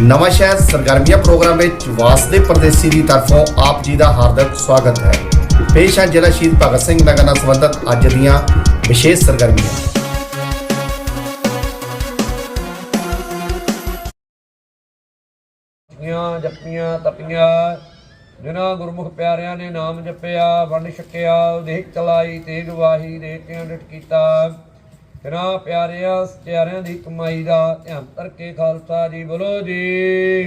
ਨਵਾਂ ਸ਼ਹਿਰ ਸਰਗਰਮੀਆਂ ਪ੍ਰੋਗਰਾਮ ਵਿੱਚ ਵਾਸਦੇ ਪਰਦੇਸੀ ਦੀ ਤਰਫੋਂ ਆਪ ਜੀ ਦਾ ਹਾਰਦਿਕ ਸਵਾਗਤ ਹੈ। ਪੇਸ਼ ਹੈ ਜ਼ਿਲ੍ਹਾ ਸ਼ਹੀਦ ਭਗਤ ਸਿੰਘ ਨਗਰ ਨਾਲ ਸੰਬੰਧਿਤ ਅੱਜ ਦੀਆਂ ਵਿਸ਼ੇਸ਼ ਸਰਗਰਮੀਆਂ। ਜਪੀਆਂ ਜਪੀਆਂ, ਤਪੀਆਂ, ਜਿਨ੍ਹਾਂ ਗੁਰਮੁਖ ਪਿਆਰਿਆਂ ਨੇ ਨਾਮ ਜਪਿਆ, ਵੰਡ ਛਕਿਆ ਦੇਖ ਚਲਾਈ, ਤੇਗ ਵਾਹੀ ਦੇ ਡਟ ਕੀਤਾ। ਜਿਨ੍ਹਾਂ ਪਿਆਰਿਆਂ ਪਿਆਰਿਆਂ ਦੀ ਕਮਾਈ ਦਾ ਧਿਆਨ ਕਰਕੇ ਖਾਲਸਾ ਜੀ ਬੋਲੋ ਜੀ।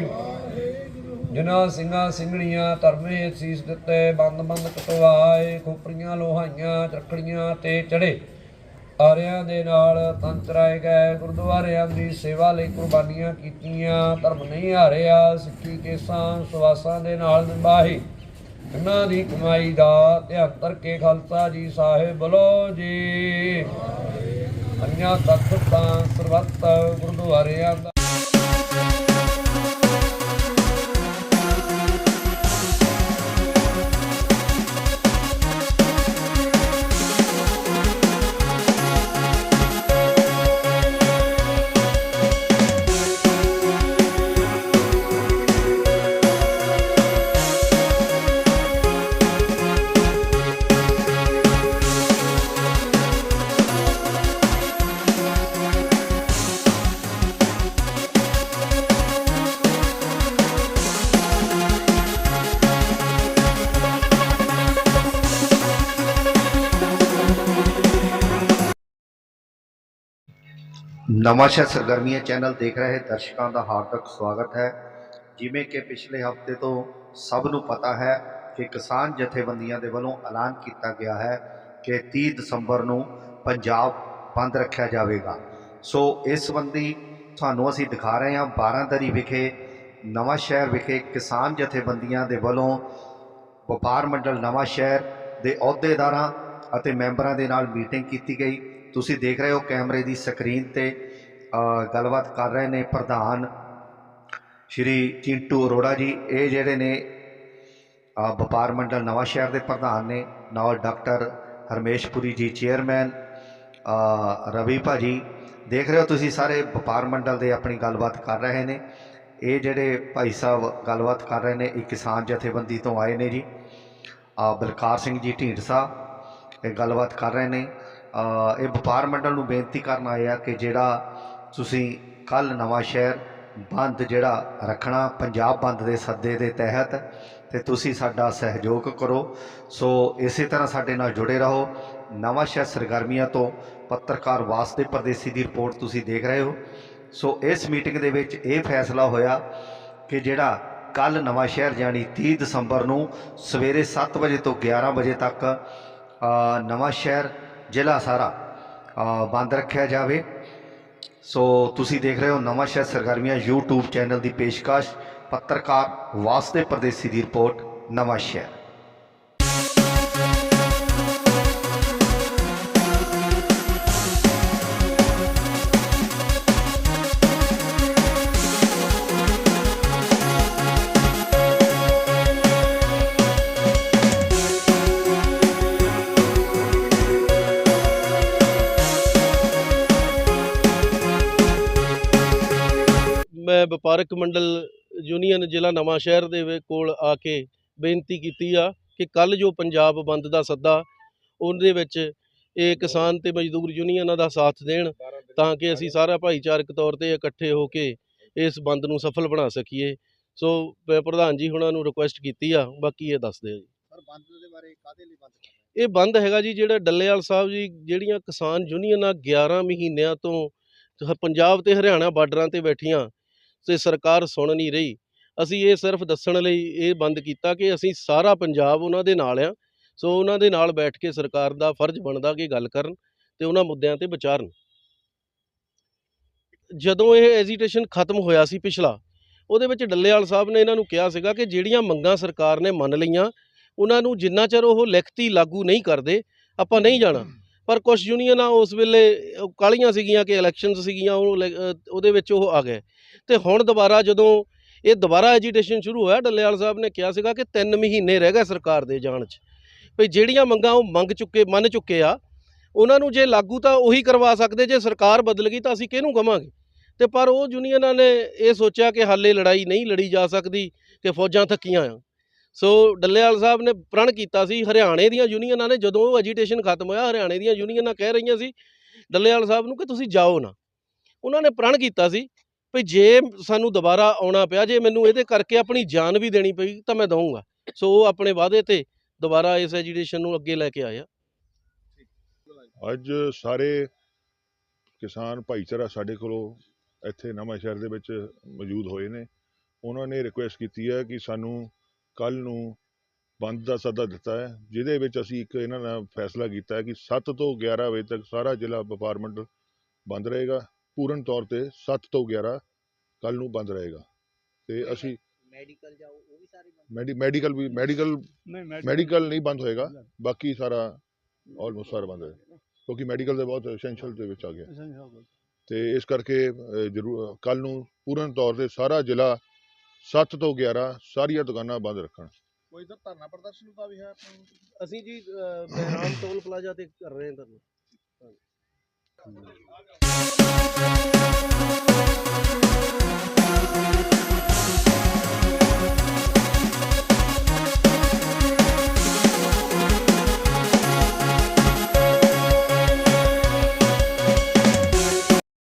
ਜਿਨ੍ਹਾਂ ਸਿੰਘਾਂ ਸਿੰਘਣੀਆਂ ਧਰਮੇ ਸੀਸ ਦਿੱਤੇ ਬੰਦ ਬੰਦ ਕਟਵਾਏ ਖੋਪਰੀਆਂ ਲੋਹਾਈਆਂ ਚਰਖੜੀਆਂ ਤੇ ਚੜੇ। ਆਰਿਆਂ ਦੇ ਨਾਲ ਤੰਤਰਾਏ ਗਏ ਗੁਰਦੁਆਰਿਆਂ ਦੀ ਸੇਵਾ ਲਈ ਕੁਰਬਾਨੀਆਂ ਕੀਤੀਆਂ। ਧਰਮ ਨਹੀਂ ਹਾਰਿਆ ਸਿੱਖੀ ਕੇਸਾਂ ਸਵਾਸਾਂ ਦੇ ਨਾਲ ਨਿਭਾਹੀ ਇਹਨਾਂ ਦੀ ਕਮਾਈ ਦਾ ਧਿਆਨ ਕਰਕੇ ਖਾਲਸਾ ਜੀ ਸਾਹਿਬ ਬਲੋ ਜੀ। ਅੰਨਿਆ ਤਖਤਾਂ ਸਰਬੱਤ ਗੁਰਦੁਆਰਿਆਂ ਦਾ ਨਵਾਂਸ਼ਹਿਰ ਸਰਗਰਮੀਆਂ ਚੈਨਲ ਦੇਖ ਰਹੇ ਦਰਸ਼ਕਾਂ ਦਾ ਹਾਰਦਿਕ ਸਵਾਗਤ ਹੈ। ਜਿਵੇਂ ਕਿ ਪਿਛਲੇ ਹਫ਼ਤੇ ਤੋਂ ਸਭ ਨੂੰ ਪਤਾ ਹੈ ਕਿ ਕਿਸਾਨ ਜਥੇਬੰਦੀਆਂ ਦੇ ਵੱਲੋਂ ਐਲਾਨ ਕੀਤਾ ਗਿਆ ਹੈ ਕਿ 30 ਦਸੰਬਰ ਨੂੰ ਪੰਜਾਬ ਬੰਦ ਰੱਖਿਆ ਜਾਵੇਗਾ। ਸੋ ਇਸ ਸੰਬੰਧੀ ਤੁਹਾਨੂੰ ਅਸੀਂ ਦਿਖਾ ਰਹੇ ਹਾਂ ਬਾਰਾਂਦਰੀ ਵਿਖੇ, ਨਵਾਂ ਸ਼ਹਿਰ ਵਿਖੇ ਕਿਸਾਨ ਜਥੇਬੰਦੀਆਂ ਦੇ ਵੱਲੋਂ ਵਪਾਰ ਮੰਡਲ ਨਵਾਂ ਸ਼ਹਿਰ ਦੇ ਅਹੁਦੇਦਾਰਾਂ ਅਤੇ ਮੈਂਬਰਾਂ ਦੇ ਨਾਲ ਮੀਟਿੰਗ ਕੀਤੀ ਗਈ। ਤੁਸੀਂ ਦੇਖ ਰਹੇ ਹੋ ਕੈਮਰੇ ਦੀ ਸਕਰੀਨ ਤੇ ਗੱਲਬਾਤ ਕਰ ਰਹੇ ਨੇ ਪ੍ਰਧਾਨ ਸ਼੍ਰੀ ਚਿੰਟੂ ਅਰੋੜਾ ਜੀ। ਇਹ ਜਿਹੜੇ ਨੇ ਵਪਾਰ ਮੰਡਲ ਨਵਾਂ ਸ਼ਹਿਰ ਦੇ ਪ੍ਰਧਾਨ ਨੇ ਨਾਲ ਡਾਕਟਰ ਹਰਮੇਸ਼ਪੁਰੀ ਜੀ ਚੇਅਰਮੈਨ ਅ, ਰਵੀ ਭਾਜੀ। ਦੇਖ ਰਹੇ ਹੋ ਤੁਸੀਂ ਸਾਰੇ ਵਪਾਰ ਮੰਡਲ ਦੇ ਆਪਣੀ ਗੱਲਬਾਤ ਕਰ ਰਹੇ ਨੇ। ਇਹ ਜਿਹੜੇ ਭਾਈ ਸਾਹਿਬ ਗੱਲਬਾਤ ਕਰ ਰਹੇ ਨੇ ਇਹ ਕਿਸਾਨ ਜਥੇਬੰਦੀ ਤੋਂ ਆਏ ਨੇ ਜੀ। ਬਲਕਾਰ ਸਿੰਘ ਜੀ ਢੀਂਡਸਾ ਇਹ ਗੱਲਬਾਤ ਕਰ ਰਹੇ ਨੇ। ਇਹ ਵਪਾਰ ਮੰਡਲ ਨੂੰ ਬੇਨਤੀ ਕਰਨ ਆਏ ਆ ਕਿ ਜਿਹੜਾ ਤੁਸੀਂ ਕੱਲ ਨਵਾਂ ਸ਼ਹਿਰ ਬੰਦ ਜਿਹੜਾ ਰੱਖਣਾ ਪੰਜਾਬ ਬੰਦ ਦੇ ਸੱਦੇ ਦੇ ਤਹਿਤ ਤੇ ਤੁਸੀਂ ਸਾਡਾ ਸਹਿਯੋਗ ਕਰੋ। ਸੋ ਇਸੇ ਤਰ੍ਹਾਂ ਸਾਡੇ ਨਾਲ ਜੁੜੇ ਰਹੋ। ਨਵਾਂ ਸ਼ਹਿਰ ਸਰਗਰਮੀਆਂ ਤੋਂ ਪੱਤਰਕਾਰ ਵਾਸਤੇ ਪਰਦੇਸੀ ਦੀ ਰਿਪੋਰਟ ਤੁਸੀਂ ਦੇਖ ਰਹੇ ਹੋ। ਸੋ ਇਸ ਮੀਟਿੰਗ ਦੇ ਵਿੱਚ ਇਹ ਫੈਸਲਾ ਹੋਇਆ ਕਿ ਜਿਹੜਾ ਕੱਲ ਨਵਾਂ ਸ਼ਹਿਰ ਜਾਣੀ 30 ਦਸੰਬਰ ਨੂੰ ਸਵੇਰੇ 7 ਵਜੇ ਤੋਂ 11 ਵਜੇ ਤੱਕ ਅ, ਨਵਾਂ ਸ਼ਹਿਰ ਜ਼ਿਲ੍ਹਾ ਸਾਰਾ ਬੰਦ ਰੱਖਿਆ ਜਾਵੇ ਸੋ ਤੁਸੀਂ ਦੇਖ ਰਹੇ ਹੋ ਨਵਾਂ ਸ਼ਹਿਰ ਸਰਗਰਮੀਆਂ YouTube ਚੈਨਲ ਦੀ ਪੇਸ਼ਕਸ਼ ਪੱਤਰਕਾਰ ਵਾਸਤੇ ਪਰਦੇਸੀ ਦੀ ਰਿਪੋਰਟ ਨਵਾਂ ਸ਼ਹਿਰ ਮੈਂ ਵਪਾਰਕ ਮੰਡਲ ਯੂਨੀਅਨ ਜ਼ਿਲ੍ਹਾ ਨਵਾਂ ਸ਼ਹਿਰ ਦੇ ਕੋਲ ਆ ਕੇ ਬੇਨਤੀ ਕੀਤੀ ਆ ਕਿ ਕੱਲ ਜੋ ਪੰਜਾਬ ਬੰਦ ਦਾ ਸੱਦਾ ਉਹਦੇ ਵਿੱਚ ਇਹ ਕਿਸਾਨ ਤੇ ਮਜ਼ਦੂਰ ਯੂਨੀਅਨਾਂ ਦਾ ਸਾਥ ਦੇਣ ਤਾਂ ਕਿ ਅਸੀਂ ਸਾਰਾ ਭਾਈਚਾਰਕ ਤੌਰ ਤੇ ਇਕੱਠੇ ਹੋ ਕੇ ਇਸ ਬੰਦ ਨੂੰ ਸਫਲ ਬਣਾ ਸਕੀਏ। ਸੋ ਮੈਂ ਪ੍ਰਧਾਨ ਜੀ ਹੁਣਾਂ ਨੂੰ ਰਿਕੁਐਸਟ ਕੀਤੀ ਆ ਬਾਕੀ ਇਹ ਦੱਸ ਦਿਓ ਜੀ। ਸਰ ਬੰਦ ਦੇ ਬਾਰੇ ਕਾਦੇ ਲਈ ਬੰਦ ਇਹ ਬੰਦ ਹੈਗਾ ਜੀ ਜਿਹੜਾ ਡੱਲੇਵਾਲ ਸਾਹਿਬ ਜੀ ਜਿਹੜੀਆਂ ਕਿਸਾਨ ਯੂਨੀਅਨਾਂ 11 ਮਹੀਨਿਆਂ ਤੋਂ ਪੰਜਾਬ ਤੇ ਹਰਿਆਣਾ ਬਾਰਡਰਾਂ ਤੇ ਬੈਠੀਆਂ ਤੇ ਸਰਕਾਰ ਸੁਣ ਨਹੀਂ ਰਹੀ। ਅਸੀਂ ਇਹ ਸਿਰਫ ਦੱਸਣ ਲਈ ਇਹ ਬੰਦ ਕੀਤਾ ਕਿ ਅਸੀਂ ਸਾਰਾ ਪੰਜਾਬ ਉਹਨਾਂ ਦੇ ਨਾਲ ਆ, ਸੋ ਉਹਨਾਂ ਦੇ ਨਾਲ ਬੈਠ ਕੇ ਸਰਕਾਰ ਦਾ ਫਰਜ਼ ਬਣਦਾ ਕਿ ਗੱਲ ਕਰਨ ਤੇ ਉਹਨਾਂ ਮੁੱਦਿਆਂ ਤੇ ਵਿਚਾਰਨ। ਜਦੋਂ ਇਹ ਐਜੀਟੇਸ਼ਨ ਖਤਮ ਹੋਇਆ ਸੀ ਪਿਛਲਾ, ਉਹਦੇ ਵਿੱਚ ਡੱਲੇਵਾਲ ਸਾਹਿਬ ਨੇ ਇਹਨਾਂ ਨੂੰ ਕਿਹਾ ਸੀਗਾ ਕਿ ਜਿਹੜੀਆਂ ਮੰਗਾਂ ਸਰਕਾਰ ਨੇ ਮੰਨ ਲਈਆਂ, ਉਹਨਾਂ ਨੂੰ ਜਿੰਨਾ ਚਿਰ ਉਹ ਲਿਖਤੀ ਲਾਗੂ ਨਹੀਂ ਕਰਦੇ, ਆਪਾਂ ਨਹੀਂ ਜਾਣਾ। ਪਰ ਕੁਝ ਯੂਨੀਅਨਾਂ ਉਸ ਵੇਲੇ, ਉਹ ਕਾਲੀਆਂ ਸੀਗੀਆਂ ਕਿ ਇਲੈਕਸ਼ਨਸ ਸੀਗੀਆਂ, ਉਹ ਲੈ- ਉਹਦੇ ਵਿੱਚ ਉਹ ਆ ਗਏ। ਤੇ ਹੁਣ ਦੁਬਾਰਾ ਜਦੋਂ ਇਹ ਦੁਬਾਰਾ ਐਜੀਟੇਸ਼ਨ ਸ਼ੁਰੂ ਹੋਇਆ, ਡੱਲੇਵਾਲ ਸਾਹਿਬ ਨੇ ਕਿਹਾ ਸੀਗਾ ਕਿ 3 ਮਹੀਨੇ ਰਹਿ ਗਏ ਸਰਕਾਰ ਦੇ ਜਾਣ 'ਚ। ਭਈ ਜਿਹੜੀਆਂ ਮੰਗਾਂ ਉਹ ਮੰਗ ਚੁੱਕੇ, ਮੰਨ ਚੁੱਕੇ ਆ, ਉਹਨਾਂ ਨੂੰ ਜੇ ਲਾਗੂ ਤਾਂ ਉਹੀ ਕਰਵਾ ਸਕਦੇ, ਜੇ ਸਰਕਾਰ ਬਦਲ ਗਈ ਤਾਂ ਅਸੀਂ ਕਿਹਨੂੰ ਕਵਾਂਗੇ? ਤੇ ਪਰ ਉਹ ਯੂਨੀਅਨਾਂ ਨੇ ਇਹ ਸੋਚਿਆ ਕਿ ਹਾਲੇ ਲੜਾਈ ਨਹੀਂ ਲੜੀ ਜਾ ਸਕਦੀ, ਕਿ ਫੌਜਾਂ ਥੱਕੀਆਂ ਆ। ਸੋ ਡੱਲੇਵਾਲ ਸਾਹਿਬ ਨੇ ਪ੍ਰਣ ਕੀਤਾ ਸੀ, ਹਰਿਆਣੇ ਦੀਆਂ ਯੂਨੀਅਨਾਂ ਨੇ, ਜਦੋਂ ਉਹ ਐਜੀਟੇਸ਼ਨ ਖਤਮ ਹੋਇਆ, ਹਰਿਆਣੇ ਦੀਆਂ ਯੂਨੀਅਨਾਂ ਕਹਿ ਰਹੀਆਂ ਸੀ ਡੱਲੇਵਾਲ ਸਾਹਿਬ ਨੂੰ ਕਿ ਤੁਸੀਂ ਜਾਓ ਨਾ। ਉਹਨਾਂ ਨੇ ਪ੍ਰਣ ਕੀਤਾ ਸੀ ਵੀ ਜੇ ਸਾਨੂੰ ਦੁਬਾਰਾ ਆਉਣਾ ਪਿਆ, ਜੇ ਮੈਨੂੰ ਇਹਦੇ ਕਰਕੇ ਆਪਣੀ ਜਾਨ ਵੀ ਦੇਣੀ ਪਈ, ਤਾਂ ਮੈਂ ਦਊਂਗਾ। ਸੋ ਉਹ ਆਪਣੇ ਵਾਅਦੇ ਤੇ ਦੁਬਾਰਾ ਇਸ ਐਜੀਟੇਸ਼ਨ ਨੂੰ ਅੱਗੇ ਲੈ ਕੇ ਆਇਆ ਅੱਜ ਸਾਰੇ ਕਿਸਾਨ ਭਾਈਚਾਰਾ ਸਾਡੇ ਕੋਲੋਂ ਇੱਥੇ ਨਵਾਂ ਸ਼ਹਿਰ ਦੇ ਵਿੱਚ ਮੌਜੂਦ ਹੋਏ ਨੇ। ਉਹਨਾਂ ਨੇ ਰਿਕੁਐਸਟ ਕੀਤੀ ਹੈ ਕਿ ਸਾਨੂੰ ਕੱਲ ਨੂੰ ਬੰਦ ਦਾ ਸੱਦਾ ਦਿੱਤਾ ਹੈ ਜਿਹਦੇ ਵਿੱਚ ਅਸੀਂ ਇੱਕ ਇਹਨਾਂ ਨਾਲ ਫੈਸਲਾ ਕੀਤਾ ਹੈ ਕਿ 7 ਤੋਂ 11 ਵਜੇ ਤੱਕ ਸਾਰਾ ਜ਼ਿਲ੍ਹਾ ਵਪਾਰ ਮੰਡਲ ਬੰਦ ਰਹੇਗਾ। ਪੂਰਨ ਤੌਰ ਤੇ 7 ਤੋਂ 11 ਕੱਲ ਨੂੰ ਬੰਦ ਰਹੇਗਾ। ਤੇ ਅਸੀਂ ਮੈਡੀਕਲ ਜਾਓ ਉਹ ਵੀ ਸਾਰੇ ਬੰਦ ਮੈਡੀ ਮੈਡੀਕਲ ਵੀ ਮੈਡੀਕਲ ਮੈਡੀਕਲ ਨਹੀਂ ਬੰਦ ਹੋਏਗਾ। ਬਾਕੀ ਸਾਰਾ ਆਲਮੋਸਟ ਸਾਰਾ ਬੰਦ ਹੈ ਕਿਉਂਕਿ ਮੈਡੀਕਲ ਦੇ ਬਹੁਤ ਐਸੈਂਸ਼ੀਅਲ ਦੇ ਵਿੱਚ ਆ ਗਿਆ। ਤੇ ਇਸ ਕਰਕੇ ਜ਼ਰੂਰ ਕੱਲ ਨੂੰ ਪੂਰਨ ਤੌਰ ਤੇ ਸਾਰਾ ਜ਼ਿਲ੍ਹਾ 7 ਤੋਂ 11 ਸਾਰੀਆਂ ਦੁਕਾਨਾਂ ਬੰਦ ਰੱਖਣ। ਕੋਈ ਤਾਂ ਧਰਨਾ ਪ੍ਰਦਰਸ਼ਨ ਦਾ ਵੀ ਹੈ ਅਸੀਂ ਜੀ ਬਹਿਰਾਮ ਟੋਲ ਪਲਾਜ਼ਾ ਤੇ ਕਰ ਰਹੇ ਹਾਂ